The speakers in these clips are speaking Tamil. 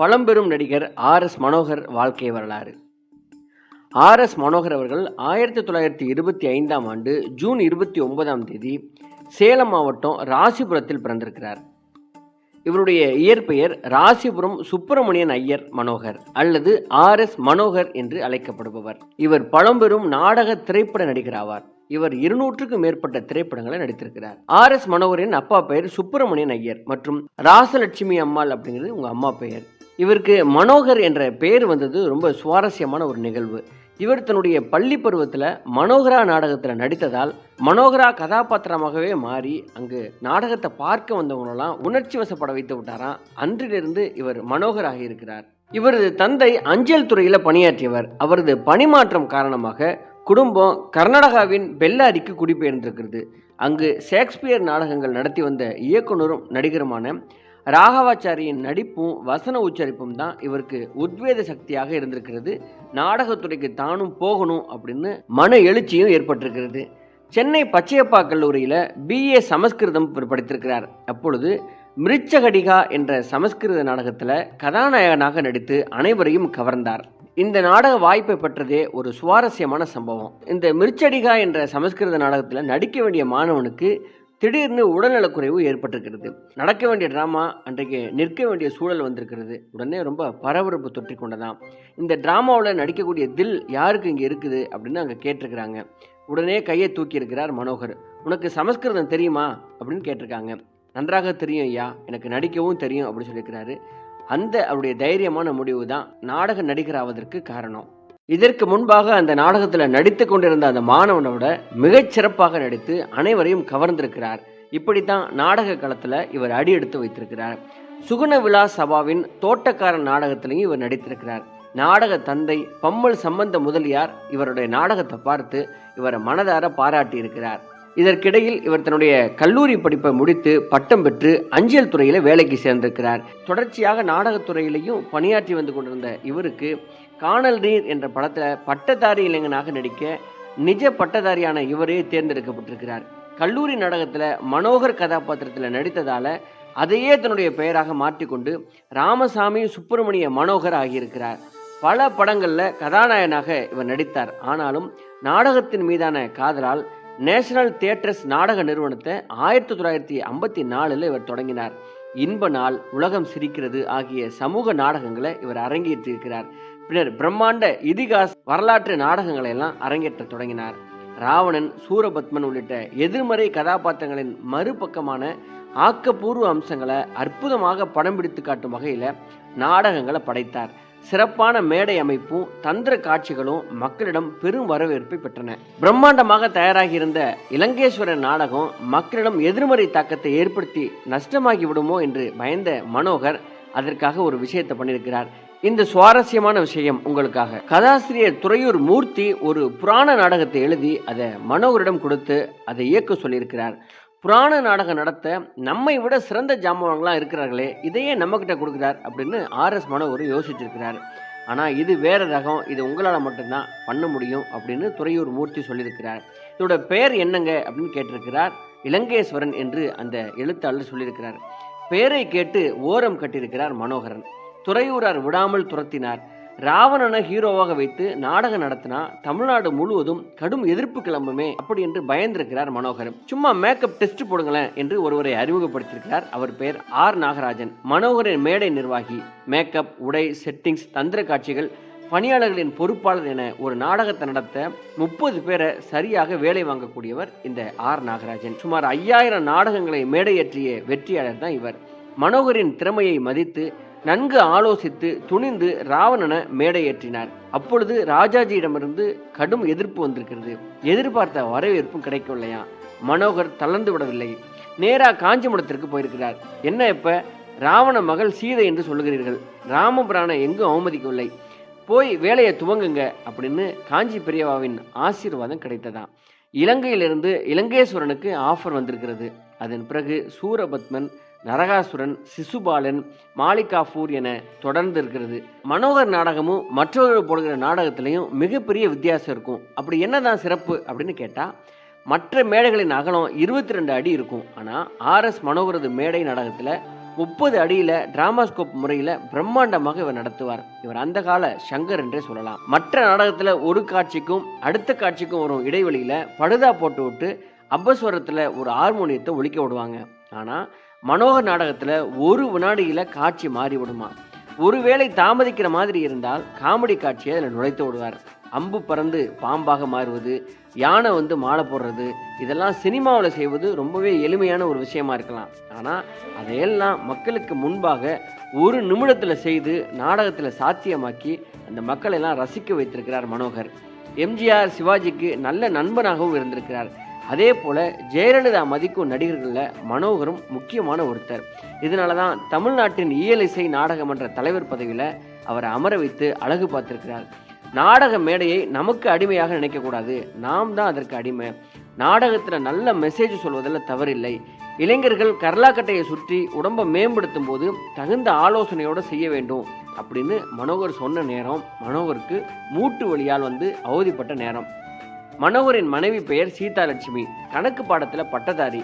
பழம்பெரும் நடிகர் ஆர் எஸ் மனோகர் வாழ்க்கை வரலாறு. ஆர் எஸ் மனோகர் அவர்கள் ஆயிரத்தி தொள்ளாயிரத்தி இருபத்தி ஐந்தாம் ஆண்டு ஜூன் இருபத்தி ஒன்பதாம் தேதி சேலம் மாவட்டம் ராசிபுரத்தில் பிறந்திருக்கிறார். இவருடைய இயற்பெயர் ராசிபுரம் சுப்பிரமணியன் ஐயர் மனோகர் அல்லது ஆர் எஸ் மனோகர் என்று அழைக்கப்படுபவர். இவர் பழம்பெரும் நாடக திரைப்பட நடிகர் ஆவார் இவர் இருநூற்றுக்கும் மேற்பட்ட திரைப்படங்களை நடித்திருக்கிறார். ஆர் எஸ் மனோகரின் அப்பா பெயர் சுப்பிரமணியன் ஐயர் மற்றும் ராசலட்சுமி அம்மாள் அப்படிங்கிறது உங்க அம்மா பெயர். இவருக்கு மனோகர் என்ற பெயர் வந்தது ரொம்ப சுவாரஸ்யமான ஒரு நிகழ்வு. இவர் தன்னுடைய பள்ளி பருவத்தில் மனோகரா நாடகத்தில் நடித்ததால் மனோகரா கதாபாத்திரமாகவே மாறி அங்கு நாடகத்தை பார்க்க வந்தவங்களெல்லாம் உணர்ச்சி வசப்பட வைத்து விட்டாராம். அன்றிலிருந்து இவர் மனோகராக இருக்கிறார். இவரது தந்தை அஞ்சல் துறையில் பணியாற்றியவர். அவரது பணிமாற்றம் காரணமாக குடும்பம் கர்நாடகாவின் பெல்லாரிக்கு குடிபெயர்ந்திருக்கிறது. அங்கு ஷேக்ஸ்பியர் நாடகங்கள் நடத்தி வந்த இயக்குனரும் நடிகருமான ராகவாச்சாரியின் நடிப்பும் வசன உச்சரிப்பும் தான் இவருக்கு உத்வேத சக்தியாக இருந்திருக்கிறது. நாடகத்துறைக்கு தானும் போகணும் அப்படின்னு மன எழுச்சியும் ஏற்பட்டிருக்கிறது. சென்னை பச்சையப்பா கல்லூரியில் பிஏ சமஸ்கிருதம் படித்திருக்கிறார். அப்பொழுது மிருச்சகடிகா என்ற சமஸ்கிருத நாடகத்தில் கதாநாயகனாக நடித்து அனைவரையும் கவர்ந்தார். இந்த நாடக வாய்ப்பை பெற்றதே ஒரு சுவாரஸ்யமான சம்பவம். இந்த மிர்ச்சடிகா என்ற சமஸ்கிருத நாடகத்தில் நடிக்க வேண்டிய மாணவனுக்கு திடீர்னு உடல்நலக்குறைவு ஏற்பட்டிருக்கிறது. நடக்க வேண்டிய ட்ராமா அன்றைக்கு நிற்க வேண்டிய சூழல் வந்திருக்கிறது. உடனே ரொம்ப பரபரப்பு தொற்றி கொண்டதாம். இந்த ட்ராமாவில் நடிக்கக்கூடிய தில் யாருக்கு இங்கே இருக்குது அப்படின்னு அங்கே கேட்டிருக்கிறாங்க. உடனே கையை தூக்கி இருக்கிறார் மனோகர். உனக்கு சமஸ்கிருதம் தெரியுமா? அப்படின்னு கேட்டிருக்காங்க. நன்றாக தெரியும் ஐயா. எனக்கு நடிக்கவும் தெரியும் அப்படின்னு சொல்லியிருக்கிறாரு. அந்த அவருடைய தைரியமான முடிவு தான் நாடக நடிகர் ஆவதற்கு காரணம். இதற்கு முன்பாக அந்த நாடகத்தில் நடித்து கொண்டிருந்த அந்த மாணவனோட மிகச்சிறப்பாக நடித்து அனைவரையும் கவர்ந்திருக்கிறார். இப்படித்தான் நாடக களத்தில் இவர் அடி எடுத்து வைத்திருக்கிறார். சுகுண விழா சபாவின் தோட்டக்காரன் நாடகத்திலையும் இவர் நடித்திருக்கிறார். நாடக தந்தை பம்மல் சம்பந்த முதலியார் இவருடைய நாடகத்தை பார்த்து இவரை மனதார பாராட்டி இருக்கிறார் இதற்கிடையில் இவர் தன்னுடைய கல்லூரி படிப்பை முடித்து பட்டம் பெற்று அஞ்சல் துறையில் வேலைக்கு சேர்ந்திருக்கிறார். தொடர்ச்சியாக நாடகத்துறையிலையும் பணியாற்றி வந்து கொண்டிருந்த இவருக்கு காணல் நீர் என்ற படத்தில் பட்டதாரி இளைஞனாக நடிக்க நிஜ பட்டதாரியான இவரே தேர்ந்தெடுக்கப்பட்டிருக்கிறார். கல்லூரி நாடகத்தில் மனோகர் கதாபாத்திரத்தில் நடித்ததால் அதையே தன்னுடைய பெயராக மாற்றிக்கொண்டு ராமசாமி சுப்பிரமணிய மனோகர் ஆகியிருக்கிறார். பல படங்களில் கதாநாயகனாக இவர் நடித்தார். ஆனாலும் நாடகத்தின் மீதான காதலால் நேஷனல் தியேட்டர்ஸ் நாடக நிறுவனத்தை ஆயிரத்தி தொள்ளாயிரத்தி ஐம்பத்தி நாலில் இவர் தொடங்கினார். இன்ப நாள் உலகம் சிரிக்கிறது ஆகிய சமூக நாடகங்களை இவர் அரங்கேற்றிருக்கிறார். பின்னர் பிரம்மாண்ட இதிகாஸ் வரலாற்று நாடகங்களை எல்லாம் அரங்கேற்ற தொடங்கினார். ராவணன் சூரபத்மன் உள்ளிட்ட எதிர்மறை கதாபாத்திரங்களின் மறுபக்கமான ஆக்கப்பூர்வ அம்சங்களை அற்புதமாக படம் பிடித்து காட்டும் வகையில் நாடகங்களை படைத்தார். சிறப்பான மேடை அமைப்பும் தந்திர காட்சிகளும் மக்களிடம் பெரும் வரவேற்பை பெற்றன. பிரம்மாண்டமாக தயாராகியிருந்த இலங்கேஸ்வரர் இலங்கேஸ்வரன் நாடகம் மக்களிடம் எதிர்மறை தாக்கத்தை ஏற்படுத்தி நஷ்டமாகி விடுமோ என்று பயந்த மனோகர் அதற்காக ஒரு விஷயத்தை பண்ணியிருக்கிறார். இந்த சுவாரஸ்யமான விஷயம் உங்களுக்காக. கதாசிரியர் துறையூர் மூர்த்தி ஒரு புராண நாடகத்தை எழுதி அதை மனோகரிடம் கொடுத்து அதை இயக்க சொல்லியிருக்கிறார். புராண நாடகம் நடத்த நம்மை விட சிறந்த ஜாம்பவான்களாம் இருக்கிறார்களே இதையே நம்மக்கிட்ட கொடுக்குறார் அப்படின்னு ஆர்எஸ் மனோகர் யோசிச்சிருக்கிறார். ஆனால் இது வேற ரகம் இது உங்களால் மட்டும்தான் பண்ண முடியும் அப்படின்னு துறையூர் மூர்த்தி சொல்லியிருக்கிறார். இதோட பெயர் என்னங்க அப்படின்னு கேட்டிருக்கிறார். இலங்கேஸ்வரன் என்று அந்த எழுத்தாளர் சொல்லியிருக்கிறார். பெயரை கேட்டு ஓரம் கட்டியிருக்கிறார் மனோகரன். துறையூரார் விடாமல் துரத்தினார். ராவணனை ஹீரோவாக வைத்து நாடகம் நடத்தினா தமிழ்நாடு முழுவதும் கடும் எதிர்ப்பு கிளம்புமே அப்படி என்று பயந்திருக்கிறார் மனோகர் சும்மா மேக்கப் டெஸ்ட் போடுங்களேன் என்று ஒருவரை அறிமுகப்படுத்தியிருக்கிறார் அவர் பெயர் ஆர் நாகராஜன். மனோகரின் மேடை நிர்வாகி மேக்கப் உடை செட்டிங்ஸ் தந்திர காட்சிகள் பணியாளர்களின் பொறுப்பாளர் என ஒரு நாடகத்தை நடத்த முப்பது பேரை சரியாக வேலை வாங்கக்கூடியவர் இந்த ஆர் நாகராஜன். சுமார் ஐயாயிரம் நாடகங்களை மேடையேற்றிய வெற்றியாளர் தான் இவர். மனோகரின் திறமையை மதித்து நன்கு ஆலோசித்து துணிந்து ராவணனை மேடையேற்றினார். அப்பொழுது ராஜாஜியிடமிருந்து கடும் எதிர்ப்பு வந்திருக்கிறது. எதிர்பார்த்த வரவேற்பும் கிடைக்கவில்லையா? மனோகர் தளர்ந்து விடவில்லை. நேரா காஞ்சிபுரத்திற்கு போயிருக்கிறார். என்ன இப்ப? ராவண மகள் சீதை என்று சொல்லுகிறீர்கள். ராமபிரானை எங்கும் அவமதிக்கவில்லை. போய் வேலையை துவங்குங்க அப்படின்னு காஞ்சி பெரியவாவின் ஆசீர்வாதம் கிடைத்ததாம் இலங்கையிலிருந்து இலங்கேஸ்வரனுக்கு ஆஃபர் வந்திருக்கிறது. அதன் பிறகு சூரபத்மன் நரகாசுரன் சிசுபாலன் மாலிகாஃபூர் என தொடர்ந்து இருக்கிறது மனோகர் நாடகமும் மற்றவர்கள் போடுகிற நாடகத்திலையும் மிகப்பெரிய வித்தியாசம் இருக்கும். அப்படி என்னதான் சிறப்பு அப்படின்னு கேட்டால் மற்ற மேடைகளின் அகலம் இருபத்தி ரெண்டு அடி இருக்கும். ஆனால் ஆர்எஸ் மனோகரது மேடை நாடகத்தில் முப்பது அடியில் டிராமாஸ்கோப் முறையில் பிரம்மாண்டமாக இவர் நடத்துவார். இவர் அந்த கால சங்கர் என்றே சொல்லலாம். மற்ற நாடகத்தில் ஒரு காட்சிக்கும் அடுத்த காட்சிக்கும் வரும் இடைவெளியில் படுதா போட்டு விட்டு அபஸ்வரத்தில் ஒரு ஹார்மோனியத்தை ஒழிக்க விடுவாங்க. ஆனால் மனோகர் நாடகத்தில் ஒரு வினாடியில் காட்சி மாறிவிடுமா ஒருவேளை தாமதிக்கிற மாதிரி இருந்தால் காமெடி காட்சியை அதில் நுழைத்து விடுவார். அம்பு பறந்து பாம்பாக மாறுவது யானை வந்து மாலை போடுறது இதெல்லாம் சினிமாவில் செய்வது ரொம்பவே எளிமையான ஒரு விஷயமா இருக்கலாம். ஆனால் அதையெல்லாம் மக்களுக்கு முன்பாக ஒரு நிமிடத்தில் செய்து நாடகத்தில் சாத்தியமாக்கி அந்த மக்களை எல்லாம் ரசிக்க வைத்திருக்கிறார் மனோகர். எம்ஜிஆர் சிவாஜிக்கு நல்ல நண்பனாகவும் இருந்திருக்கிறார். அதே போல் ஜெயலலிதா மதிக்கும் நடிகர்களில் மனோகரும் முக்கியமான ஒருத்தர். இதனால தான் தமிழ்நாட்டின் இயலிசை நாடகமன்ற தலைவர் பதவியில் அவரை அமர வைத்து அழகு பார்த்திருக்கிறார். நாடக மேடையை நமக்கு அடிமையாக நினைக்கக்கூடாது. நாம் தான் அதற்கு அடிமை. நாடகத்தில் நல்ல மெசேஜ் சொல்வதில் தவறில்லை. இளைஞர்கள் கர்லாக்கட்டையை சுற்றி உடம்பை மேம்படுத்தும் போது தகுந்த ஆலோசனையோடு செய்ய வேண்டும் அப்படின்னு மனோகர் சொன்ன நேரம் மனோகருக்கு மூட்டு வழியால் வந்து அவதிப்பட்ட நேரம். மனோகரின் மனைவி பெயர் சீதாலட்சுமி. கணக்கு பாடத்தில் பட்டதாரி.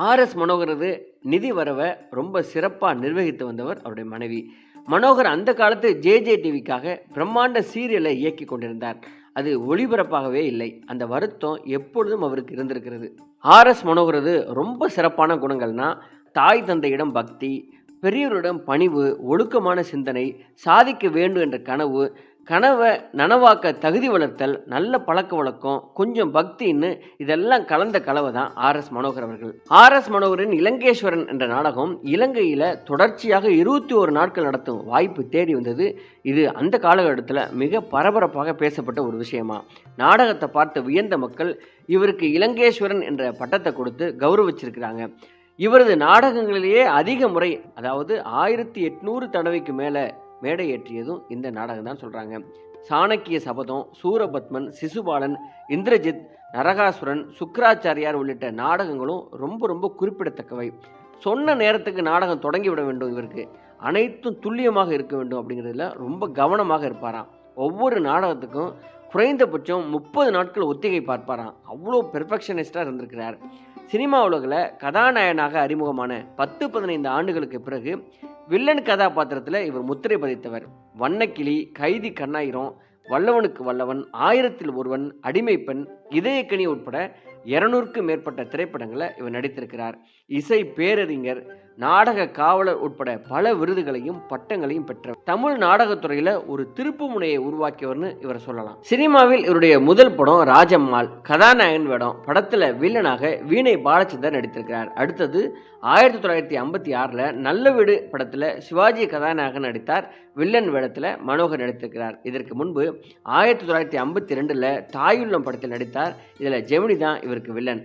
ஆர்எஸ் மனோகரது நிதி வரவை ரொம்ப சிறப்பாக நிர்வகித்து வந்தவர் அவருடைய மனைவி. மனோகர் அந்த காலத்து ஜே ஜே டிவிக்காக பிரம்மாண்ட சீரியலை இயக்கி கொண்டிருந்தார். அது ஒளிபரப்பாகவே இல்லை. அந்த வருத்தம் எப்பொழுதும் அவருக்கு இருந்திருக்கிறது. ஆர்எஸ் மனோகரது ரொம்ப சிறப்பான குணங்கள்னா தாய் தந்தையிடம் பக்தி பெரியவரிடம் பணிவு ஒழுக்கமான சிந்தனை சாதிக்க வேண்டும் என்ற கனவு கனவை நனவாக்க தகுதி வளர்த்தல் நல்ல பழக்க வழக்கம் கொஞ்சம் பக்தின்னு இதெல்லாம் கலந்த கலவை தான் ஆர் எஸ் மனோகர் அவர்கள். ஆர் எஸ் மனோகரின் இலங்கேஸ்வரன் என்ற நாடகம் இலங்கையில் தொடர்ச்சியாக இருபத்தி ஒரு நாட்கள் நடத்தும் வாய்ப்பு தேடி வந்தது. இது அந்த காலகட்டத்தில் மிக பரபரப்பாக பேசப்பட்ட ஒரு விஷயமா. நாடகத்தை பார்த்து வியந்த மக்கள் இவருக்கு இலங்கேஸ்வரன் என்ற பட்டத்தை கொடுத்து கௌரவிச்சிருக்கிறாங்க. இவரது நாடகங்களிலேயே அதிக முறை அதாவது ஆயிரத்தி எட்நூறு தடவைக்கு மேலே மேடை ஏற்றியதும் இந்த நாடகம் தான் சொல்கிறாங்க சாணக்கிய சபதம் சூரபத்மன் சிசுபாலன் இந்திரஜித் நரகாசுரன் சுக்கராச்சாரியார் உள்ளிட்ட நாடகங்களும் ரொம்ப ரொம்ப குறிப்பிடத்தக்கவை. சொன்ன நேரத்துக்கு நாடகம் தொடங்கி விட வேண்டும் இவருக்கு. அனைத்தும் துல்லியமாக இருக்க வேண்டும் அப்படிங்கிறதுல ரொம்ப கவனமாக இருப்பாராம். ஒவ்வொரு நாடகத்துக்கும் குறைந்தபட்சம் முப்பது நாட்கள் ஒத்திகை பார்ப்பாராம். அவ்வளோ பெர்ஃபெக்ஷனிஸ்டாக இருந்திருக்கிறார். சினிமா உலகில் கதாநாயகனாக அறிமுகமான பத்து பதினைந்து ஆண்டுகளுக்கு பிறகு வில்லன் கதாபாத்திரத்தில் இவர் முத்திரை பதித்தவர். வண்ணக்கிளி கைதி கண்ணாயிரம் வல்லவனுக்கு வல்லவன் ஆயிரத்தில் ஒருவன் அடிமை பெண் இதயக்கனி உட்பட இருநூறுக்கு மேற்பட்ட திரைப்படங்களை இவர் நடித்திருக்கிறார். இசை பேரறிஞர் நாடக காவலர் உட்பட பல விருதுகளையும் பட்டங்களையும் பெற்றவர். தமிழ் நாடகத்துறையில ஒரு திருப்பு முனையை உருவாக்கியவர்னு இவர் சொல்லலாம். சினிமாவில் இவருடைய முதல் படம் ராஜம்மாள் கதாநாயகன் வேடம். படத்துல வில்லனாக வீணை பாலச்சந்தர் நடித்திருக்கிறார். அடுத்தது ஆயிரத்தி தொள்ளாயிரத்தி ஐம்பத்தி ஆறில் நல்ல வீடு படத்தில் சிவாஜி கதாநாயகன் நடித்தார். வில்லன் வேடத்தில் மனோகர் நடித்திருக்கிறார். இதற்கு முன்பு ஆயிரத்தி தொள்ளாயிரத்தி ஐம்பத்தி ரெண்டில் தாயுள்ளம் படத்தில் நடித்தார். இதில் ஜெமினி தான் இவருக்கு வில்லன்.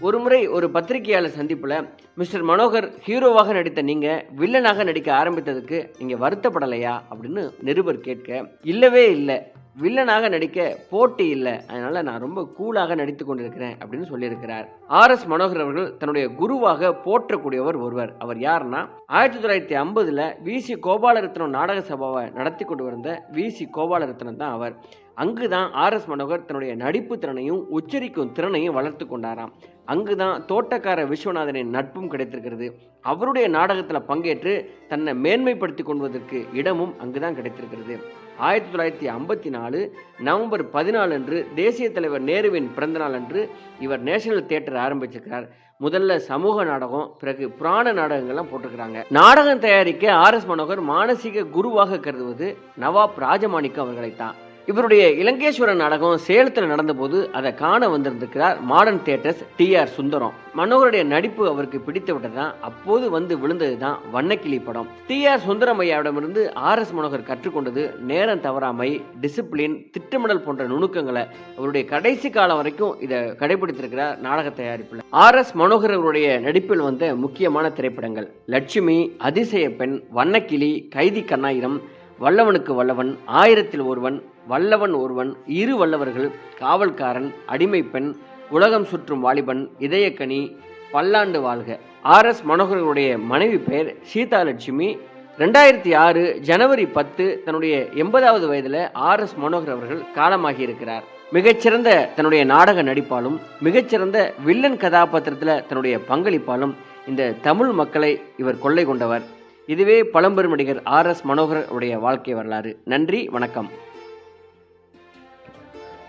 ஒரு முறை ஒரு பத்திரிகையாளர் சந்திப்பில் மிஸ்டர் மனோகர் ஹீரோவாக நடித்த நீங்கள் வில்லனாக நடிக்க ஆரம்பித்ததுக்கு நீங்கள் வருத்தப்படலையா அப்படின்னு நிருபர் கேட்க இல்லவே இல்லை. வில்லனாக நடிக்க போட்டி இல்லை. அதனால நான் ரொம்ப கூலாக நடித்து கொண்டிருக்கிறேன் அப்படின்னு சொல்லியிருக்கிறார். ஆர். எஸ். மனோகர் அவர்கள் தன்னுடைய குருவாக போற்றக்கூடியவர் ஒருவர். அவர் யாருன்னா ஆயிரத்தி தொள்ளாயிரத்தி ஐம்பதுல வி. சி. கோபாலரத்னம் நாடக சபாவை நடத்தி கொண்டு வந்த வி. சி. கோபாலரத்னம் தான் அவர். அங்குதான் ஆர். எஸ். மனோகர் தன்னுடைய நடிப்பு திறனையும் உச்சரிக்கும் திறனையும் வளர்த்து கொண்டாராம். அங்குதான் தோட்டக்கார விஸ்வநாதனின் நட்பும் கிடைத்திருக்கிறது. அவருடைய நாடகத்தில் பங்கேற்று தன்னை மேன்மைப்படுத்தி கொள்வதற்கு இடமும் அங்குதான் கிடைத்திருக்கிறது. ஆயிரத்தி தொள்ளாயிரத்தி ஐம்பத்தி நாலு நவம்பர் பதினாலு அன்று தேசிய தலைவர் நேருவின் பிறந்தநாள் அன்று இவர் நேஷனல் தியேட்டர் ஆரம்பிச்சிருக்கிறார். முதல்ல சமூக நாடகம் பிறகு புராண நாடகங்கள்லாம் போட்டிருக்கிறாங்க. நாடகம் தயாரிக்க ஆர் எஸ் மனோகர் மானசீக குருவாக கருதுவது நவாப் ராஜமாணிக்கம் அவர்களைத்தான். இவருடைய இலங்கேஸ்வரன் நாடகம் சேலத்தில் நடந்தபோது அதை காண வந்திருந்திருக்கிறார் modern theatres T R Sundaram. மனோகருடைய நடிப்பு அவருக்கு பிடித்து விட்டதுதான் அப்போது வந்து விழுந்தது தான் வண்ணக்கிளி படம். டி ஆர் சுந்தரம் ஐயாவிடமிருந்து ஆர் எஸ் மனோகர் கற்றுக்கொண்டது நேரம் தவறாமை டிசிப்ளின் திட்டமிடல் போன்ற நுணுக்கங்களை அவருடைய கடைசி காலம் வரைக்கும் இதை கடைபிடித்திருக்கிறார் நாடக தயாரிப்பில். ஆர் எஸ் மனோகர் அவருடைய நடிப்பில் வந்த முக்கியமான திரைப்படங்கள் லட்சுமி அதிசய பெண் வண்ணக்கிளி கைதி கண்ணாயிரம் வல்லவனுக்கு வல்லவன் ஆயிரத்தில் ஒருவன் வல்லவன் ஒருவன் இரு வல்லவர்கள் காவல்காரன் அடிமை பெண் உலகம் சுற்றும் வாலிபன் இதயக்கனி பல்லாண்டு வாழ்க. ஆர். எஸ். மனோகர்களுடைய மனைவி பெயர் சீதாலட்சுமி. ரெண்டாயிரத்தி ஆறு ஜனவரி பத்து தன்னுடைய எண்பதாவது வயதில் ஆர். எஸ். மனோகர் அவர்கள் காலமாகி இருக்கிறார் மிகச்சிறந்த தன்னுடைய நாடக நடிப்பாலும் மிகச்சிறந்த வில்லன் கதாபாத்திரத்தில் தன்னுடைய பங்களிப்பாலும் இந்த தமிழ் மக்களை இவர் கொள்ளை கொண்டவர். இதுவே பழம்பெரும் நடிகர் ஆர். எஸ். மனோகர் உடைய வாழ்க்கை வரலாறு. நன்றி வணக்கம்.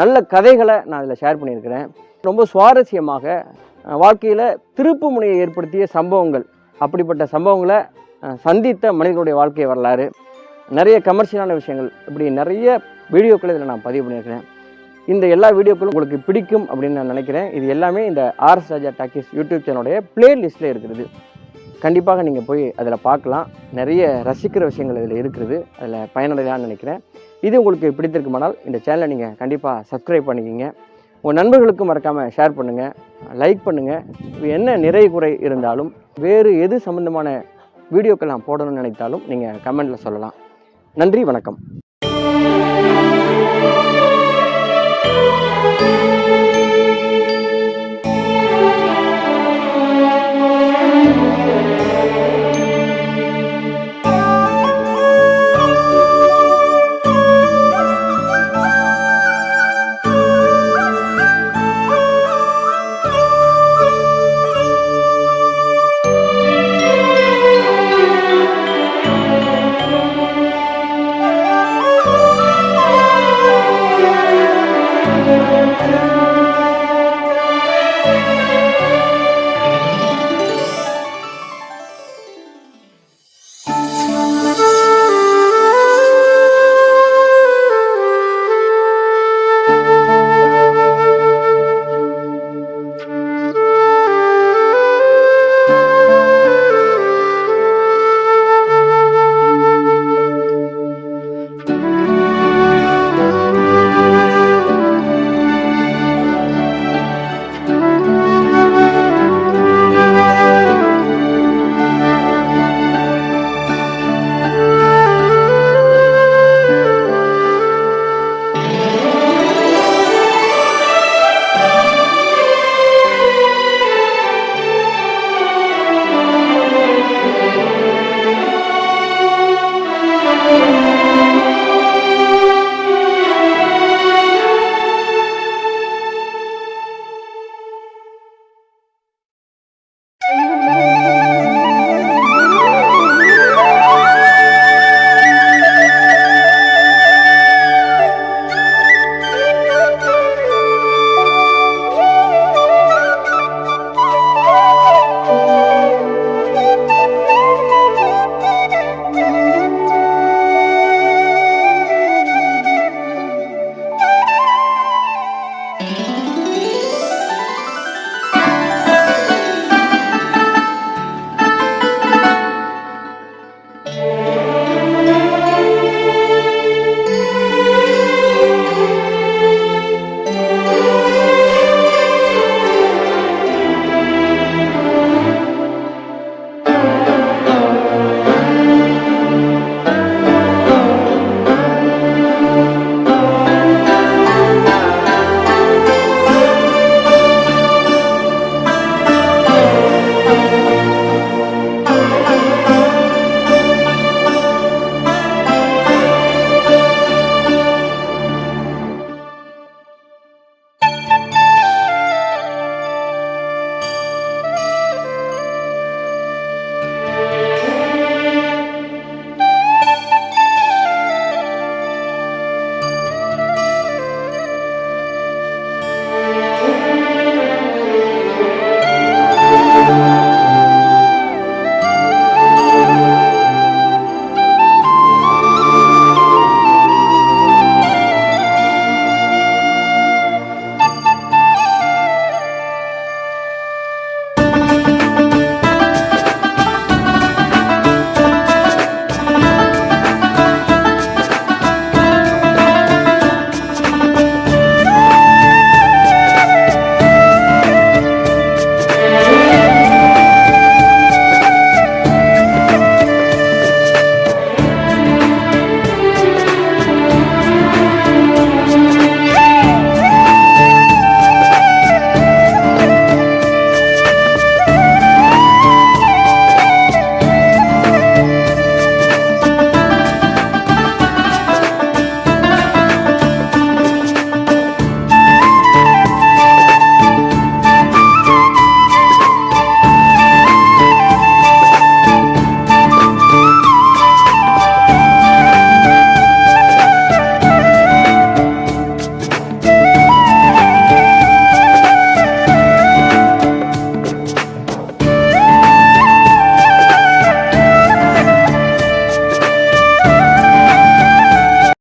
நல்ல கதைகளை நான் இதில் ஷேர் பண்ணியிருக்கிறேன். ரொம்ப சுவாரஸ்யமாக வாழ்க்கையில் திருப்பு முனையை ஏற்படுத்திய சம்பவங்கள் அப்படிப்பட்ட சம்பவங்களை சந்தித்த மனிதர்களுடைய வாழ்க்கை வரலாறு நிறைய கமர்ஷியலான விஷயங்கள் இப்படி நிறைய வீடியோக்களை இதில் நான் பதிவு பண்ணியிருக்கிறேன். இந்த எல்லா வீடியோக்களும் உங்களுக்கு பிடிக்கும் அப்படின்னு நான் நினைக்கிறேன். இது எல்லாமே இந்த ஆர்எஸ் ராஜா டாக்கிஸ் யூடியூப் சேனலுடைய பிளேலிஸ்ட்டில் இருக்கிறது. கண்டிப்பாக நீங்கள் போய் அதில் பார்க்கலாம். நிறைய ரசிக்கிற விஷயங்கள் இதில் இருக்கிறது. அதில் பயனடையலான்னு நினைக்கிறேன். இது உங்களுக்கு பிடித்திருக்குமானால் இந்த சேனலை நீங்கள் கண்டிப்பாக சப்ஸ்கிரைப் பண்ணிக்கிங்க. உங்கள் நண்பர்களுக்கும் மறக்காமல் ஷேர் பண்ணுங்கள் லைக் பண்ணுங்கள் என்ன நிறை குறை இருந்தாலும் வேறு எது சம்மந்தமான வீடியோக்கள் நான் போடணும்னு நினைத்தாலும் நீங்கள் கமெண்ட்டில் சொல்லலாம். நன்றி வணக்கம். Amen.